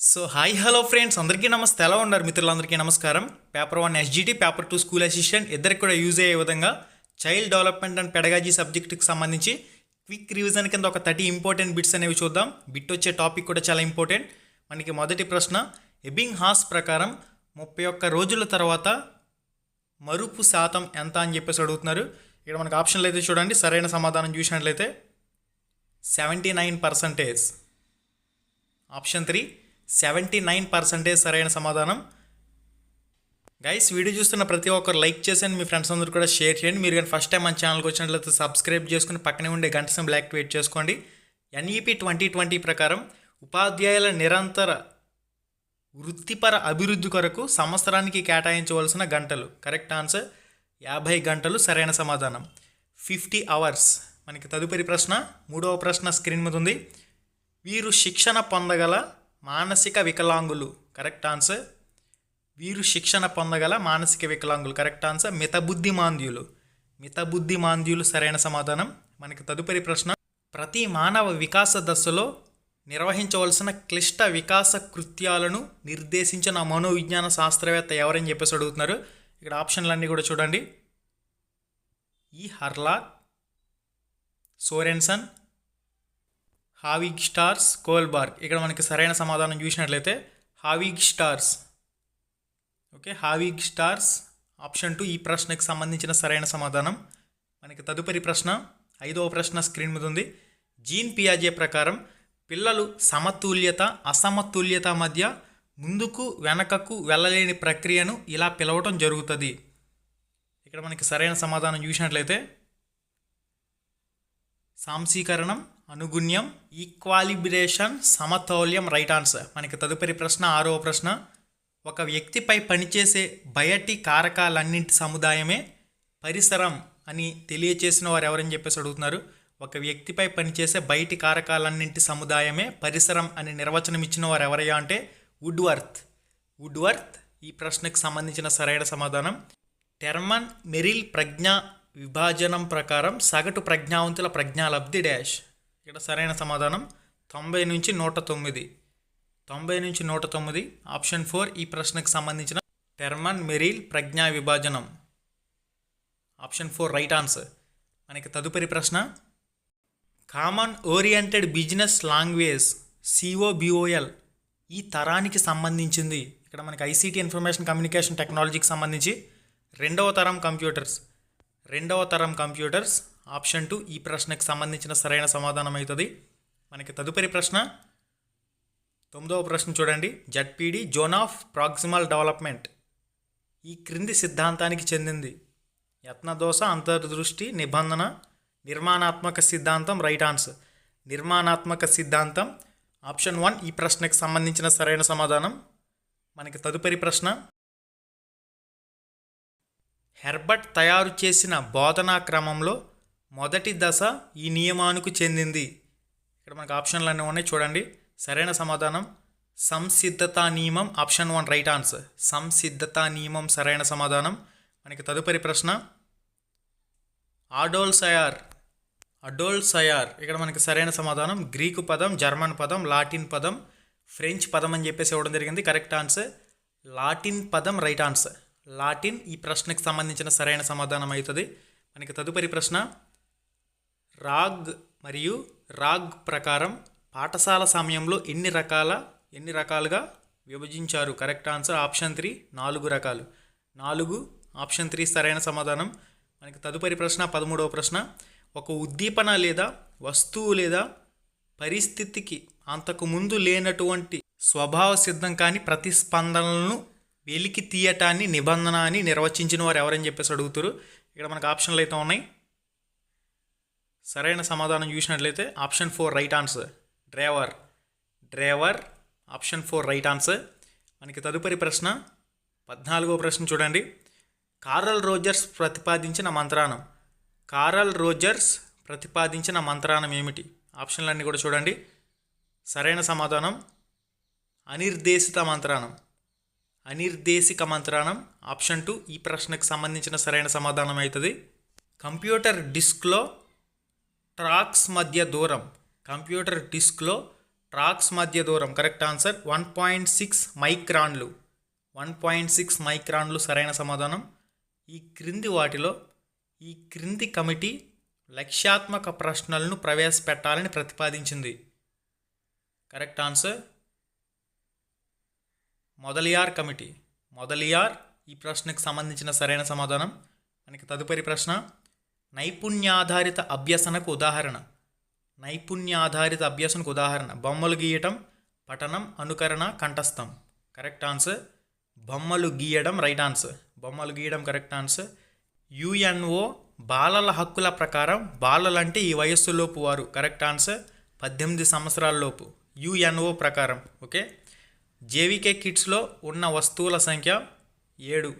So hi hello friends అందరికీ నమస్తే. ఎలా ఉన్నారు మిత్రులందరికీ నమస్కారం? Paper one SGT paper two school assistant ఇద్దరికి కూడా యూజ్ అయ్యే విధంగా చైల్డ్ డెవలప్మెంట్ అండ్ పెడగాజీ సబ్జెక్టుకి సంబంధించి క్విక్ రివిజన్ కింద ఒక థర్టీ ఇంపార్టెంట్ బిట్స్ అనేవి చూద్దాం. బిట్ వచ్చే టాపిక్ కూడా చాలా ఇంపార్టెంట్ మనకి మొదటి ప్రశ్న ఎబింగ్ హాస్ ప్రకారం ముప్పై ఒక్క రోజుల తర్వాత మరుపు శాతం ఎంత అని చెప్పేసి అడుగుతున్నారు. ఇక్కడ మనకు ఆప్షన్లు అయితే చూడండి. సరైన సమాధానం చూసినట్లయితే seventy nine percentage option three seventy nine percentage సరైన సమాధానం. గైస్ వీడియో చూస్తున్న ప్రతి ఒక్కరు లైక్ చేసేయండి మీ ఫ్రెండ్స్ అందరూ కూడా షేర్ చేయండి. మీరు కానీ ఫస్ట్ టైం మన ఛానల్కి వచ్చినట్లయితే సబ్స్క్రైబ్ చేసుకుని పక్కనే ఉండే గంట సింబల్ యాక్టివేట్ చేసుకోండి. ఎన్ఈపి ట్వంటీ ట్వంటీ ప్రకారం ఉపాధ్యాయుల నిరంతర వృత్తిపర అభివృద్ధి కొరకు సంవత్సరానికి కేటాయించవలసిన గంటలు. కరెక్ట్ ఆన్సర్ యాభై గంటలు సరైన సమాధానం. ఫిఫ్టీ అవర్స్ మనకి తదుపరి ప్రశ్న మూడవ ప్రశ్న స్క్రీన్ మీద ఉంది. వీరు శిక్షణ పొందగల మానసిక వికలాంగులు కరెక్ట్ ఆన్సర్ వీరు శిక్షణ పొందగల మానసిక వికలాంగులు కరెక్ట్ ఆన్సర్ మితబుద్ధి మాంద్యులు సరైన సమాధానం. మనకి తదుపరి ప్రశ్న. ప్రతి మానవ వికాస దశలో నిర్వహించవలసిన క్లిష్ట వికాస కృత్యాలను నిర్దేశించిన మనోవిజ్ఞాన శాస్త్రవేత్త ఎవరని చెప్పేసి అడుగుతున్నారు. ఇక్కడ ఆప్షన్లన్నీ కూడా చూడండి. ఈ హర్లా సోరెన్సన్ హావిగ్ స్టార్స్ కోల్బార్గ్ ఇక్కడ మనకి సరైన సమాధానం చూసినట్లయితే having stars okay having stars option two ఈ ప్రశ్నకి సంబంధించిన సరైన సమాధానం. మనకి తదుపరి ప్రశ్న ఐదవ ప్రశ్న స్క్రీన్ మీద ఉంది. జీన్ పియాజే ప్రకారం పిల్లలు సమతుల్యత అసమతుల్యత మధ్య ముందుకు వెనకకు వెళ్ళలేని ప్రక్రియను ఇలా పిలవటం జరుగుతుంది. ఇక్కడ మనకి సరైన సమాధానం చూసినట్లయితే సాంసీకరణం అనుగుణ్యం ఈక్వాలిబ్రేషన్ సమతౌల్యం రైట్ ఆన్సర్. మనకి తదుపరి ప్రశ్న ఆరో ప్రశ్న. ఒక వ్యక్తిపై పనిచేసే బయటి కారకాలన్నింటి సముదాయమే పరిసరం అని తెలియచేసిన వారు ఎవరని చెప్పేసి అడుగుతున్నారు. ఒక వ్యక్తిపై పనిచేసే బయటి కారకాలన్నింటి సముదాయమే పరిసరం అని నిర్వచనం ఇచ్చిన వారు ఎవరయ్యా అంటే వుడ్వర్త్. వుడ్వర్త్ ఈ ప్రశ్నకు సంబంధించిన సరైన సమాధానం. టెర్మన్ మెరిల్ ప్రజ్ఞ విభాజనం ప్రకారం సగటు ప్రజ్ఞావంతుల ప్రజ్ఞాలబ్ధి డాష్. ఇక్కడ సరైన సమాధానం. తొంభై నుంచి నూట తొమ్మిది. తొంభై నుంచి నూట తొమ్మిది. ఆప్షన్ ఫోర్ ఈ ప్రశ్నకు సంబంధించిన టెర్మన్ మెరిల్ ప్రజ్ఞా విభాజనం. Option four right answer. మనకి తదుపరి ప్రశ్న. Common oriented business language COBOL ఈ తరానికి సంబంధించింది. ఇక్కడ మనకి ఐసీటీ ఇన్ఫర్మేషన్ కమ్యూనికేషన్ టెక్నాలజీకి సంబంధించి రెండవ తరం కంప్యూటర్స్. రెండవ తరం కంప్యూటర్స్ ఆప్షన్ టూ ఈ ప్రశ్నకు సంబంధించిన సరైన సమాధానం అవుతుంది మనకి తదుపరి ప్రశ్న. తొమ్మిదవ ప్రశ్న చూడండి. ZPD zone of proximal development ఈ క్రింది సిద్ధాంతానికి చెందింది. యత్నదోష అంతర్దృష్టి నిబంధన నిర్మాణాత్మక సిద్ధాంతం రైట్ ఆన్సర్. నిర్మాణాత్మక సిద్ధాంతం. ఆప్షన్ వన్ ఈ ప్రశ్నకు సంబంధించిన సరైన సమాధానం. మనకి తదుపరి ప్రశ్న. హెర్బర్ట్ తయారు చేసిన బోధనా క్రమంలో మొదటి దశ ఈ నియమానికి చెందింది. ఇక్కడ మనకు ఆప్షన్లు అన్నీ ఉన్నాయి చూడండి. సరైన సమాధానం. సంసిద్ధతా నియమం ఆప్షన్ వన్ రైట్ ఆన్సర్. సంసిద్ధతా నియమం సరైన సమాధానం. మనకి తదుపరి ప్రశ్న. ఆడోల్ సయార్ అడోల్ సయార్ ఇక్కడ మనకి సరైన సమాధానం. గ్రీకు పదం జర్మన్ పదం లాటిన్ పదం ఫ్రెంచ్ పదం అని చెప్పేసి ఇవ్వడం జరిగింది. Correct answer. లాటిన్ పదం రైట్ ఆన్సర్. లాటిన్ ఈ ప్రశ్నకు సంబంధించిన సరైన సమాధానం అవుతుంది. మనకి తదుపరి ప్రశ్న. రాగ్ మరియు రాగ్ ప్రకారం పాఠశాల సమయంలో ఎన్ని రకాల ఎన్ని రకాలుగా విభజించారు? కరెక్ట్ ఆన్సర్ ఆప్షన్ త్రీ నాలుగు రకాలు. నాలుగు ఆప్షన్ త్రీ సరైన సమాధానం. మనకి తదుపరి ప్రశ్న పదమూడవ ప్రశ్న. ఒక ఉద్దీపన లేదా వస్తువు లేదా పరిస్థితికి అంతకు ముందు లేనటువంటి స్వభావ సిద్ధం కాని ప్రతిస్పందనలను వెలికి తీయటాన్ని నిబంధన అని నిర్వచించిన వారు ఎవరని చెప్పేసి అడుగుతారు. ఇక్కడ మనకు ఆప్షన్లు అయితే ఉన్నాయి. సరైన సమాధానం చూసినట్లయితే option four right answer. Driver. Driver option four right answer. మనకి తదుపరి ప్రశ్న పద్నాలుగో ప్రశ్న చూడండి. కారల్ రోజర్స్ ప్రతిపాదించిన మంత్రానం కారల్ రోజర్స్ ప్రతిపాదించిన మంత్రానం ఏమిటి? ఆప్షన్లన్నీ కూడా చూడండి. సరైన సమాధానం. అనిర్దేశిత మంత్రానం అనిర్దేశిక మంత్రానం ఆప్షన్ టూ ఈ ప్రశ్నకు సంబంధించిన సరైన సమాధానం అవుతుంది. కంప్యూటర్ డిస్క్లో ట్రాక్స్ మధ్య దూరం. కంప్యూటర్ డిస్క్లో ట్రాక్స్ మధ్య దూరం. Correct answer? One point six మైక్రాన్లు. One point six మైక్రాన్లు. సరైన సమాధానం? ఈ క్రింది వాటిలో ఈ క్రింది కమిటీ లక్ష్యాత్మక ప్రశ్నలను ప్రవేశపెట్టాలని ప్రతిపాదించింది. Correct answer? Mudaliar committee. Mudaliar ఈ ప్రశ్నకు సంబంధించిన సరైన సమాధానం? మనకి తదుపరి ప్రశ్న? నైపుణ్యాధారిత అభ్యసనకు ఉదాహరణ. నైపుణ్యాధారిత అభ్యసనకు ఉదాహరణ. బొమ్మలు గీయటం పఠనం అనుకరణ కంఠస్థం. కరెక్ట్ ఆన్సర్ బొమ్మలు గీయడం రైట్ ఆన్సర్ బొమ్మలు గీయడం కరెక్ట్ ఆన్సర్ యుఎన్ఓ బాలల హక్కుల ప్రకారం బాలలంటే ఈ వయస్సులోపు వారు. కరెక్ట్ ఆన్సర్ పద్దెనిమిది సంవత్సరాలలోపు. యుఎన్ఓ ప్రకారం. ఓకే జేవీకే కిట్స్లో ఉన్న వస్తువుల సంఖ్య ఏడు.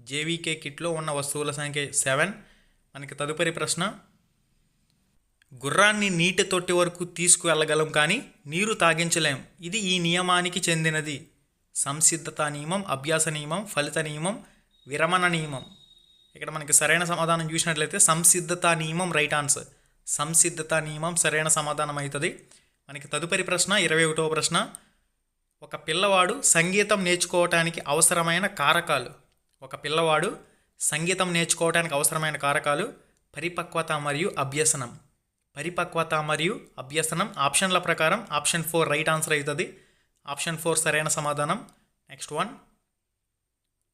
జేవికే కిట్లో ఉన్న వస్తువుల సంఖ్య సెవెన్. మనకి తదుపరి ప్రశ్న గుర్రాన్ని నీటి తొట్టి వరకు తీసుకువెళ్ళగలం కానీ నీరు తాగించలేం. ఇది ఈ నియమానికి చెందినది. సంసిద్ధత నియమం అభ్యాస నియమం ఫలిత నియమం విరమణ నియమం. ఇక్కడ మనకి సరైన సమాధానం చూసినట్లయితే సంసిద్ధత నియమం రైట్ ఆన్సర్. సంసిద్ధత నియమం సరైన సమాధానం అవుతుంది. మనకి తదుపరి ప్రశ్న ఇరవై ఒకటవ ప్రశ్న ఒక పిల్లవాడు సంగీతం నేర్చుకోవటానికి అవసరమైన కారకాలు. ఒక పిల్లవాడు సంగీతం నేర్చుకోవటానికి అవసరమైన కారకాలు పరిపక్వత మరియు అభ్యసనం. పరిపక్వత మరియు అభ్యసనం ఆప్షన్ల ప్రకారం ఆప్షన్ ఫోర్ రైట్ ఆన్సర్ అవుతుంది. ఆప్షన్ ఫోర్ సరైన సమాధానం. Next one.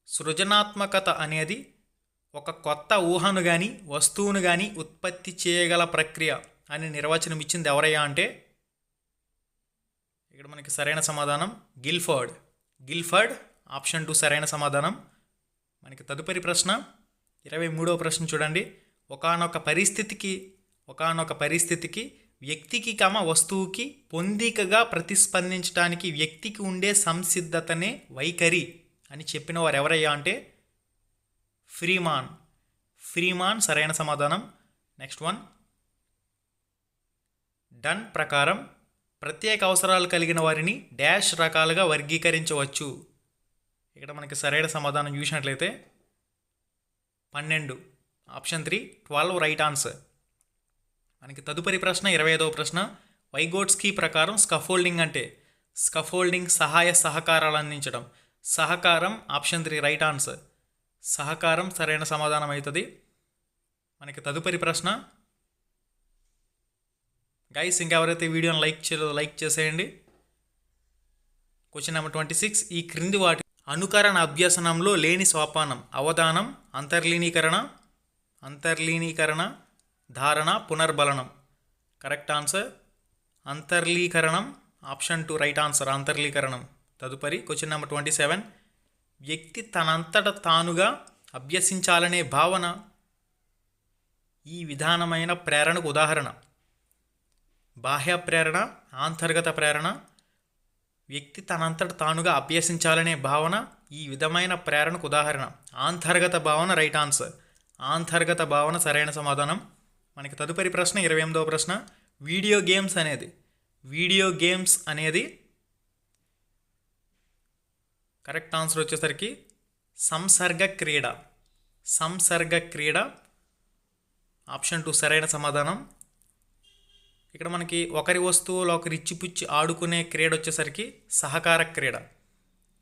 సృజనాత్మకత అనేది ఒక కొత్త ఊహను కానీ వస్తువును కానీ ఉత్పత్తి చేయగల ప్రక్రియ అని నిర్వచనం ఇచ్చింది ఎవరయ్యా అంటే ఇక్కడ మనకి సరైన సమాధానం గిల్ఫర్డ్. గిల్ఫర్డ్ ఆప్షన్ టూ సరైన సమాధానం. మనకి తదుపరి ప్రశ్న. ఇరవై మూడవ ప్రశ్న చూడండి. ఒకానొక పరిస్థితికి ఒకానొక పరిస్థితికి వ్యక్తికి కమ వస్తువుకి పొందికగా ప్రతిస్పందించడానికి వ్యక్తికి ఉండే సంసిద్ధతనే వైఖరి అని చెప్పిన వారు ఎవరయ్యా అంటే ఫ్రీమాన్. ఫ్రీమాన్ సరైన సమాధానం. Next one. డన్ ప్రకారం ప్రత్యేక అవసరాలు కలిగిన వారిని డ్యాష్ రకాలుగా వర్గీకరించవచ్చు. ఇక్కడ మనకి సరైన సమాధానం చూసినట్లయితే పన్నెండు option three twelve right answer. మనకి తదుపరి ప్రశ్న ఇరవై ఐదవ ప్రశ్న వైగోట్స్కీ ప్రకారం స్కఫోల్డింగ్ అంటే స్కఫోల్డింగ్ సహాయ సహకారాలు అందించడం. సహకారం ఆప్షన్ త్రీ రైట్ ఆన్సర్. సహకారం సరైన సమాధానం అవుతుంది. మనకి తదుపరి ప్రశ్న. గైస్ ఇంకెవరైతే వీడియోని లైక్ చేయలేదో లైక్ చేసేయండి. క్వశ్చన్ నెంబర్ ట్వంటీ సిక్స్ ఈ క్రింది వాటి అనుకరణ అభ్యసనంలో లేని సోపానం అవధానం అంతర్లీనీకరణ అంతర్లీనీకరణ ధారణ పునర్బలనం. Correct answer? అంతర్లీకరణం option two right answer అంతర్లీకరణం. తదుపరి క్వశ్చన్ నెంబర్ ట్వంటీ సెవెన్. వ్యక్తి తనంతట తానుగా అభ్యసించాలనే భావన ఈ విధానమైన ప్రేరణకు ఉదాహరణ. బాహ్య ప్రేరణ అంతర్గత ప్రేరణ వ్యక్తి తనంతట తానుగా అభ్యసించాలనే భావన ఈ విధమైన ప్రేరణకు ఉదాహరణ. అంతర్గత భావన రైట్ ఆన్సర్ అంతర్గత భావన సరైన సమాధానం. మనకి తదుపరి ప్రశ్న ఇరవై ఎనిమిదవ ప్రశ్న. వీడియో గేమ్స్ అనేది. వీడియో గేమ్స్ అనేది కరెక్ట్ ఆన్సర్ వచ్చేసరికి సంసర్గ క్రీడ. సంసర్గ క్రీడ. ఆప్షన్ టూ సరైన సమాధానం. ఇక్కడ మనకి ఒకరి వస్తువులు ఒకరి ఇచ్చిపుచ్చి ఆడుకునే క్రీడ వచ్చేసరికి సహకార క్రీడ.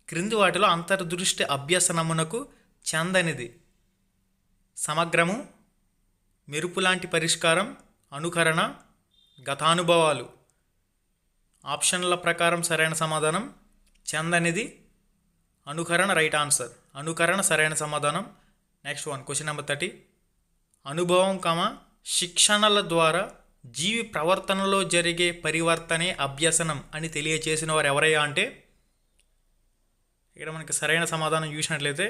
క్రింది వాటిలో అంతర్దృష్టి అభ్యసనమునకు చెందనిది. సమగ్రము మెరుపు లాంటి పరిష్కారం అనుకరణ గతానుభవాలు. ఆప్షన్ల ప్రకారం సరైన సమాధానం చెందనిది అనుకరణ రైట్ ఆన్సర్. అనుకరణ సరైన సమాధానం next one question number thirty. అనుభవం కమ శిక్షణల ద్వారా జీవి ప్రవర్తనలో జరిగే పరివర్తనే అభ్యసనం అని తెలియచేసిన వారు ఎవరయ్యా అంటే ఇక్కడ మనకి సరైన సమాధానం చూసినట్లయితే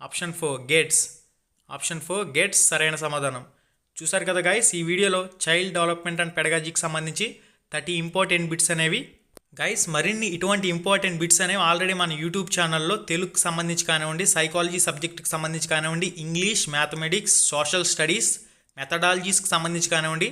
option four gates option four gates సరైన సమాధానం. చూసారు కదా గాయస్ ఈ వీడియోలో చైల్డ్ డెవలప్మెంట్ అండ్ పెడగాజీకి సంబంధించి థర్టీ ఇంపార్టెంట్ బిట్స్ అనేవి. గైస్ మరిన్ని ఇటువంటి ఇంపార్టెంట్ బిట్స్ అనేవి ఆల్రెడీ మన యూట్యూబ్ ఛానల్లో తెలుగుకి సంబంధించి కానివ్వండి సైకాలజీ సబ్జెక్ట్కి సంబంధించి కానివ్వండి ఇంగ్లీష్ మ్యాథమెటిక్స్ సోషల్ స్టడీస్ మెథడాలజీస్కి సంబంధించి కానివ్వండి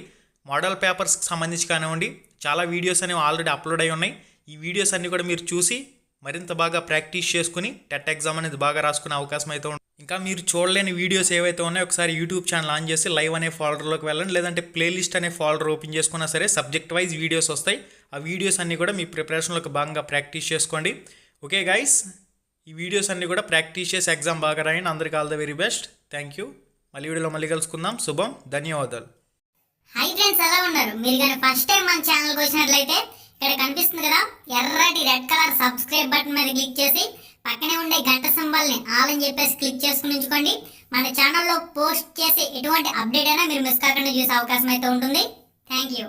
మోడల్ పేపర్స్కి సంబంధించి కానివ్వండి చాలా వీడియోస్ అనేవి ఆల్రెడీ అప్లోడ్ అయి ఉన్నాయి. ఈ వీడియోస్ అన్నీ కూడా మీరు చూసి మరింత బాగా ప్రాక్టీస్ చేసుకుని టెట్ ఎగ్జామ్ అనేది బాగా రాసుకునే అవకాశం అయితే ఉంటుంది. ఇంకా మీరు చూడలేని వీడియోస్ ఏవైతే ఉన్నాయో ఒకసారి యూట్యూబ్ ఛానల్ ఆన్ చేసి లైవ్ అనే ఫోల్డర్లోకి వెళ్ళండి. లేదంటే ప్లేలిస్ట్ అనే ఫోల్డర్ ఓపెన్ చేసుకున్నా సరే సబ్జెక్ట్ వైజ్ వీడియోస్ వస్తాయి. ఆ వీడియోస్ అన్నీ కూడా మీ ప్రిపరేషన్లోకి బాగా ప్రాక్టీస్ చేసుకోండి. ఓకే గైస్ ఈ వీడియోస్ అన్నీ కూడా ప్రాక్టీస్ చేసి ఎగ్జామ్ బాగా రాయండి. అందరికీ all the very best. Thank you. మళ్ళీ వీడియోలో మళ్ళీ కలుసుకుందాం. శుభం ధన్యవాదాలు. హై ఫ్రెండ్స్ ఎలా ఉన్నారు? మీరు కానీ ఫస్ట్ టైం మన ఛానల్కి వచ్చినట్లయితే ఇక్కడ కనిపిస్తుంది కదా ఎర్రటి రెడ్ కలర్ సబ్స్క్రైబ్ బటన్ మీద క్లిక్ చేసి పక్కనే ఉండే గంట సింబల్ని ఆల్ అని చెప్పేసి క్లిక్ చేసుకుని ఉంచుకోండి. మన ఛానల్లో పోస్ట్ చేసే ఎటువంటి అప్డేట్ అయినా మీరు మిస్ కాకుండా చూసే అవకాశం అయితే ఉంటుంది. Thank you